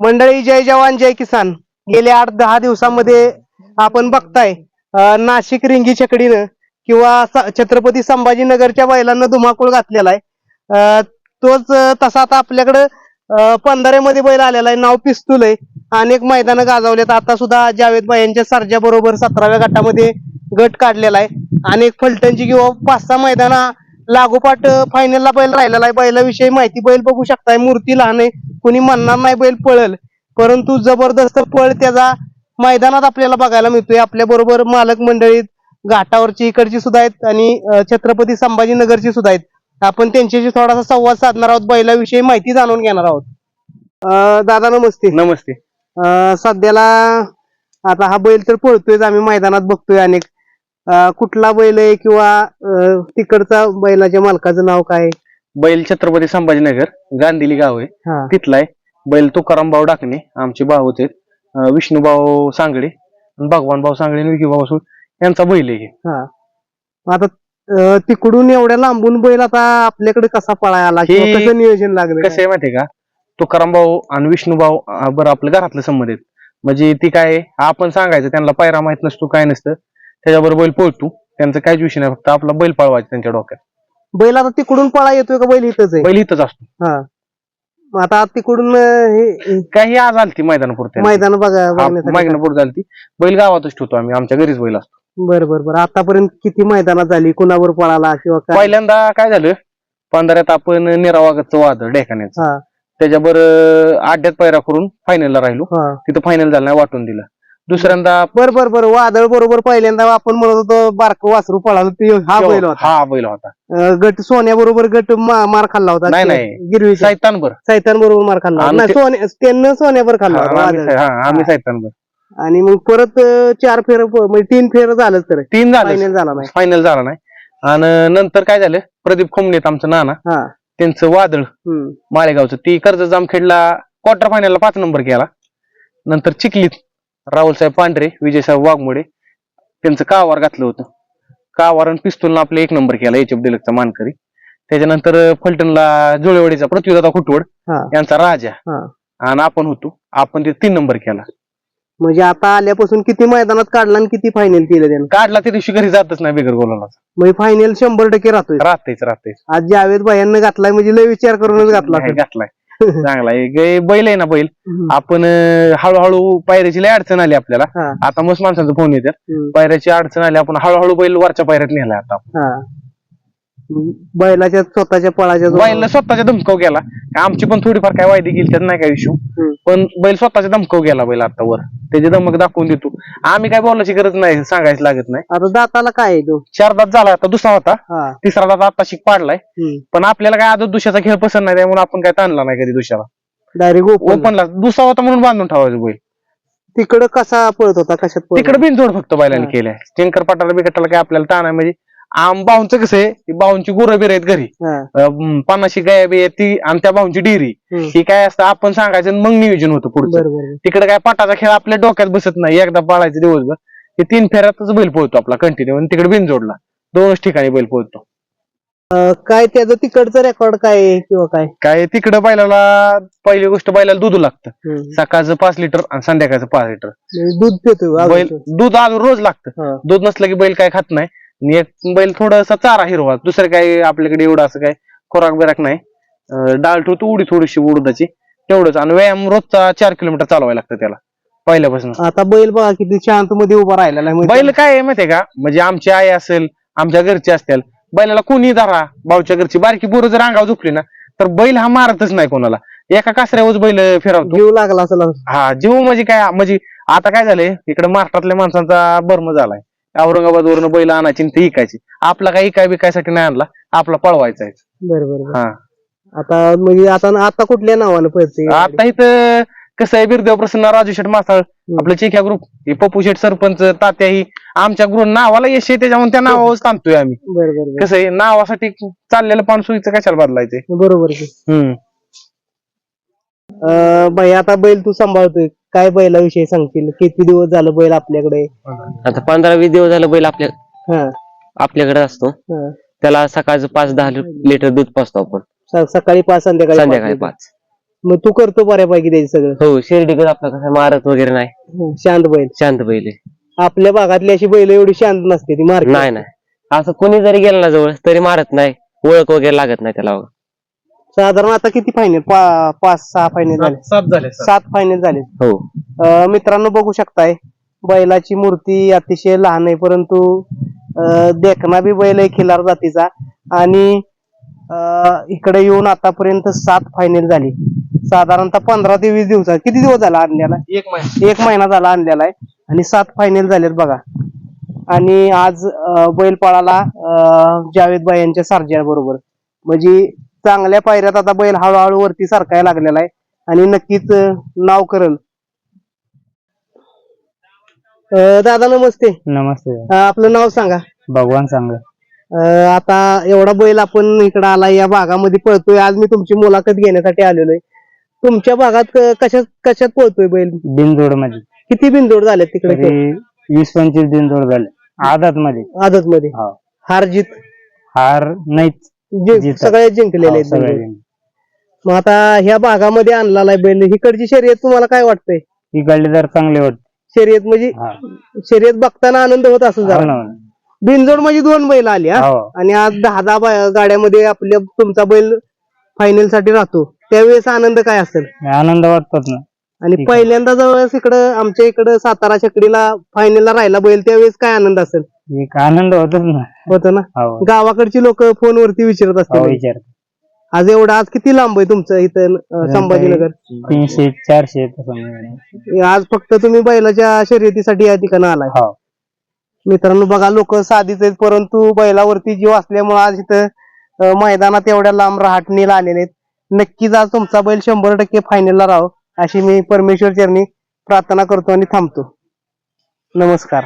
मंडळी जय जवान जय किसान. गेल्या आठ दहा दिवसामध्ये आपण बघताय नाशिक रिंगी छकडीनं किंवा छत्रपती संभाजीनगरच्या बैलांना धुमाकूळ घातलेला आहे. तोच तसा आता आपल्याकडं अं, पंधरामध्ये बैल आलेला आहे. नाव पिस्तूल आहे. अनेक मैदानं गाजवलेत. आता सुद्धा जावेद भाई यांच्या बरोबर सतराव्या गटामध्ये गट काढलेला आहे. अनेक फलटणची किंवा पाच सहा मैदाना लागोपाठ फायनलला बैल राहिलेला आहे. बैलाविषयी माहिती बैल बघू शकताय. मूर्ती लहान आहे. कुणी म्हणणार नाही बैल पळल. परंतु जबरदस्त पळ त्याचा मैदानात आपल्याला बघायला मिळतोय. आपल्या बरोबर मालक मंडळीत घाटावरची इकडची सुद्धा आहेत आणि छत्रपती संभाजीनगरची सुद्धा आहेत. आपण त्यांच्याशी थोडासा संवाद साधणार आहोत. बैलाविषयी माहिती जाणून घेणार आहोत. अं, दादा नमस्ते. नमस्ते. अं, सध्याला आता हा बैल तर पळतोय आम्ही मैदानात बघतोय अनेक. अं, कुठला बैल आहे किंवा अं, तिकडचा बैलाच्या मालकाचं नाव काय आहे? बैल छत्रपती संभाजीनगर गांधीली गाव आहे. हा. तिथला आहे बैल तुकाराम भाऊ डाकणे आमचे भाऊच आहेत अं, विष्णूभाऊ सांगडे आणि भगवान भाऊ सांगडे आणि विकीभाऊ सूळ यांचा बैल आहे हे. हा. आता अं, तिकडून एवढ्या लांबून बैल आता आपल्याकडे कसा पळाय आला किंवा हे- कसं नियोजन लागलं? कसं आहे माहितीये का? तुकाराम भाऊ आणि विष्णूभाऊ अं, बरं आपलं घरातलं संबंध आहेत. म्हणजे ती काय आहे, आपण सांगायचं त्यांना पायरा माहीत नसतो काय नसतं. त्याच्याबरोबर बैल पळतो. त्यांचा काहीच विषय नाही फक्त आपला बैल पळवायचा त्यांच्या डोक्यात. बैल आता तिकडून पळा येतोय का बैल इथंच आहे? बैल इथंच असतो. हा. मग आता तिकडून अं, हे काही आज आलती मैदानापुरते मैदान बघा बघण्यासाठी. मैदानापुरत झालती बैल गावातच ठेवतो आम्ही आमच्या घरीच बैल असतो. बर बर बर. आतापर्यंत किती मैदानात झाली? कुणावर पळाला किंवा काय? पहिल्यांदा काय झालं? पंधरात आपण निरावागतचं वादळ डेकाण्याचं हा. त्याच्यावर आड्यात पैरा करून फायनलला राहिलो. हा. तिथं फायनल झालं नाही वाटून दिलं. दुसऱ्यांदा बर बर बर. वादळ बरोबर पहिल्यांदा आपण म्हणत होतो बारक वासरू पळाला ते हा बैल होता. हा बैल होता. अं, गट सोन्या बरोबर गट मा- मार खाल्ला होता नाही, नाही. गिरवी सैतानभर सैतान बरोबर मार खाल्ला होता. आणि नाही ते- सोन्या त्यानं सोन्यावर खाल्ला होता आम्ही वादळ. आम्ही सैतानभर आणि मग परत अं, चार फेर म्हणजे तीन फेर झालं तर. तीन झालं. फायनल झाला नाही. फायनल झाला नाही. आणि नंतर काय झालं? प्रदीप खोमनेत आमचं नाना. हा. त्यांचं वादळ. हम्म. माळेगावचं. ती कर्ज जामखेडला क्वार्टर फायनलला पाच नंबर केला. नंतर चिखलीत. राहुलसाहेब पांढरे विजयसाहेब वाघमोडे त्यांचं कावार घातलं होतं. कावार आणि पिस्तूलनं आपले एक नंबर केला एच एफ डिलकचा मानकरी. त्याच्यानंतर फलटणला जुळेवाडीचा पृथ्वीदादा खुटवड हा. यांचा राजा. हा. आणि आपण होतो आपण ते तीन नंबर केला. म्हणजे आता आल्यापासून किती मैदानात काढला आणि किती फायनल केलं त्यानं? काढला त्या दिवशी घरी जातच नाही बिगर गोलाला. म्हणजे फायनल शंभर टक्के राहतोय. राहतेच राहतेच. आज जावेद भाईंना घातलाय म्हणजे लय विचार करूनच घातला नाही, असेल. घातलाय. चांगला आहे बैल आहे ना बैल हम्म. आपण अं, हळूहळू पायऱ्याची लय अडचण आली आपल्याला हा आता मस्त माणसांचा फोन येतात हम्म. पायऱ्याची अडचण आली आपण हळूहळू बैल वरच्या पायऱ्यात नेलाय आता. हा बैलाच्या स्वतःच्या पळाच्या. बैल स्वतःच्या धमकाव गेला. आमची पण थोडीफार काय वायदी गेली त्यात नाही काय इश्यू हम्म. पण बैल स्वतःच्या धमकाव गेला बैल आता वर. त्याची धमक दाखवून देतो. आम्ही काय बोलायची गरज नाही सांगायचं लागत नाही. आता दाताला काय आहे तो? चार दात झाला आता दुसरा होता. हा. तिसरा दात आता शिक पाडलाय. हम्म. पण आपल्याला काय आदत दुसऱ्याचा खेळ पसंत नाही त्यामुळे आपण काय ताणला नाही कधी दुसऱ्याला. डायरेक्ट ओपन ओपनला दुसरा होता म्हणून बांधून ठेवायचं बैल. तिकडं कसा पळत होता? कशात पळत तिकडे बिनजोड फक्त बैलाने हा. केलंय. शंकर पटाला बिकटाला काय आपल्याला ताण आहे? म्हणजे आम बाहूंचं कसं आहे ती बाहूंची गुरं बिर आहेत घरी. अं, पन्नाशी गाय बी आहे ती आणि त्या बाहूंची डिरी हम्म. ही काय असतं आपण सांगायचं आणि मग नियोजन होतं पुढचं. तिकडे काय पटाचा खेळ आपल्या डोक्यात बसत नाही एकदा पाळायचं दिवसभर. हे तीन फेऱ्यातच बैल पोहतो आपला कंटिन्यू आणि तिकडे बिनजोडला. दोनच ठिकाणी बैल पोहतो काय त्याचं तिकडचं रेकॉर्ड काय आहे किंवा काय? काय तिकडं बैलाला पहिली गोष्ट बैलाला दूध लागतं. हम्म. सकाळचं पाच लिटर आणि संध्याकाळचं पाच लिटर. म्हणजे दूध पितो बैल. दूध आज रोज लागतं. हा. दूध नसलं की बैल काय खात नाही. आणि एक बैल थोडासा चारा हिरवा दुसरं काय आपल्याकडे एवढं असं काय खोराक बिराक नाही. डाळ ठेवतो उडी थोडीशी उडदाची तेवढंच. आणि व्यायाम रोजचा चार किलोमीटर चालवायला लागतं त्याला पहिल्यापासून. आता बैल बघा किती शांत मध्ये उभा राहिलेला आहे बैल काय आहे माहितीये का? म्हणजे आमची आई असेल आमच्या घरचे असतील बैलाला कोणी धरा भाऊच्या घरची बारकी पोरं जर अंगावर झोपली ना तर बैल हा मारतच नाही कोणाला. एका कासऱ्यावर बैल फिरवतो. जीव लागला असेल हा जीव म्हणजे काय म्हणजे आता काय झालंय इकडे महाराष्ट्रातल्या माणसांचा बर्म झालाय. औरंगाबाद वरून बैल आणायची आणि ते इकायची. आपला काही इकाय बिकायसाठी नाही आणला आपला पळवायचा आहे. बरं बरं बरं. हा. आता म्हणजे आता आता कुठल्या नावानं पळते? आता इथं कसं आहे बिरदेव प्रसन्न राजू शेठ मासाळ आपलं चिख्या ग्रुप हे पप्पू शेठ सरपंच तात्या ही आमच्या गृह नावाला यश आहे त्याच्यामुळे त्या नावावरच ताणतोय आम्ही. बरं बरं बरं. कसं आहे नावासाठी चाललेलं पान सुईचं कशाला बदलायचंय बरोबर. हम्म. बाई आता बैल तू सांभाळतोय. काय बैलाविषयी सांगतील? किती दिवस झालं बैल आपल्याकडे? आता पंधरा वीस दिवस झालं बैल आपल्या हा. आपल्याकडे असतो. हा. त्याला सकाळचं पाच दहा लिटर दूध पाजतो आपण. स- सकाळी पाच संध्याकाळी संध्याकाळी पाच. पाच मग तू करतो बऱ्यापैकी त्याचे सगळं? हो शिर्डीकडे आपला कसं मारत वगैरे नाही. शांत बैल. शांत बैल आहे. आपल्या भागातली अशी बैल एवढी शांत नसते ती मार्क नाही नाही. असं कोणी जरी गेलं ना जवळ तरी मारत नाही. ओळख वगैरे लागत नाही त्याला. साधारण आता किती फायनल पाच सहा फायनल झाले. सात झाले सात. फायनल झाले. हो. अं, मित्रांनो बघू शकताय बैलाची मूर्ती अतिशय लहान आहे परंतु अं, देखना बी बैल आहे खिलार जातीचा. आणि अं, इकडे येऊन आतापर्यंत सात फायनल झाली. साधारणतः पंधरा ते वीस दिवसात. किती दिवस झाला आणल्याला एक महिना. एक महिना झाला आणलेला आहे. आणि सात फायनल झालेत बघा. आणि आज अं, बैल पळाला अं, जावेद भाई यांच्या सारज्या बरोबर म्हणजे चांगल्या पायऱ्यात आता बैल हळूहळू वरती सारखायला लागलेला आहे. आणि नक्कीच नाव करल. दादा नमस्ते. नमस्ते. आपलं नाव सांगा. भगवान सांग. आता एवढा बैल आपण इकडे आला या भागामध्ये पळतोय. आज मी तुमची मुलाखत घेण्यासाठी आलेलो आहे. तुमच्या भागात कशात कशात पळतोय बैल? बिनजोडमध्ये. किती बिनजोड झाले तिकडे वीस पंचवीस बिनजोड झाले. आदात मध्ये आदत मध्ये हो. हार जीत. हार नाहीच. जे. सगळे जिंकलेले हो, आहेत सगळे. जिंकले. मग आता ह्या भागामध्ये आणलेला आहे बैल हिकडची शर्यत तुम्हाला काय वाटतंय इकडले तर चांगले वाटते शर्यत म्हणजे हा. शर्यत बघताना आनंद होत असेल हो जरा ना. बिनजोड म्हणजे दोन बैल आली हा हो आणि आज दहा दहा बा- गाड्यामध्ये आपल्या तुमचा बैल फायनलसाठी राहतो त्यावेळेस आनंद काय असेल आनंद वाटतात ना आणि. पहिल्यांदा जवळच इकडं आमच्या इकडं सातारा छकडीला फायनलला राहिला बैल त्यावेळेस काय आनंद असेल? एक आनंद होतच ना. होतं ना? हो. गावाकडची लोक फोनवरती विचारत हो असतील विचार आज एवढं आज किती लांब आहे तुमचं इथं अं, संभाजीनगर? तीनशे चारशे तसं. आज फक्त तुम्ही बैलाच्या शर्यतीसाठी या ठिकाणी आलाय. हो. मित्रांनो बघा लोक साधीच आहेत परंतु बैलावरती जीव असल्यामुळे आज इथं अं, मैदानात एवढ्या लांब रहाटणीला आलेले आहेत. नक्कीच आज तुमचा बैल शंभर टक्के फायनलला राहो. अशी मी परमेश्वर चरणी प्रार्थना करतो आणि थांबतो. नमस्कार.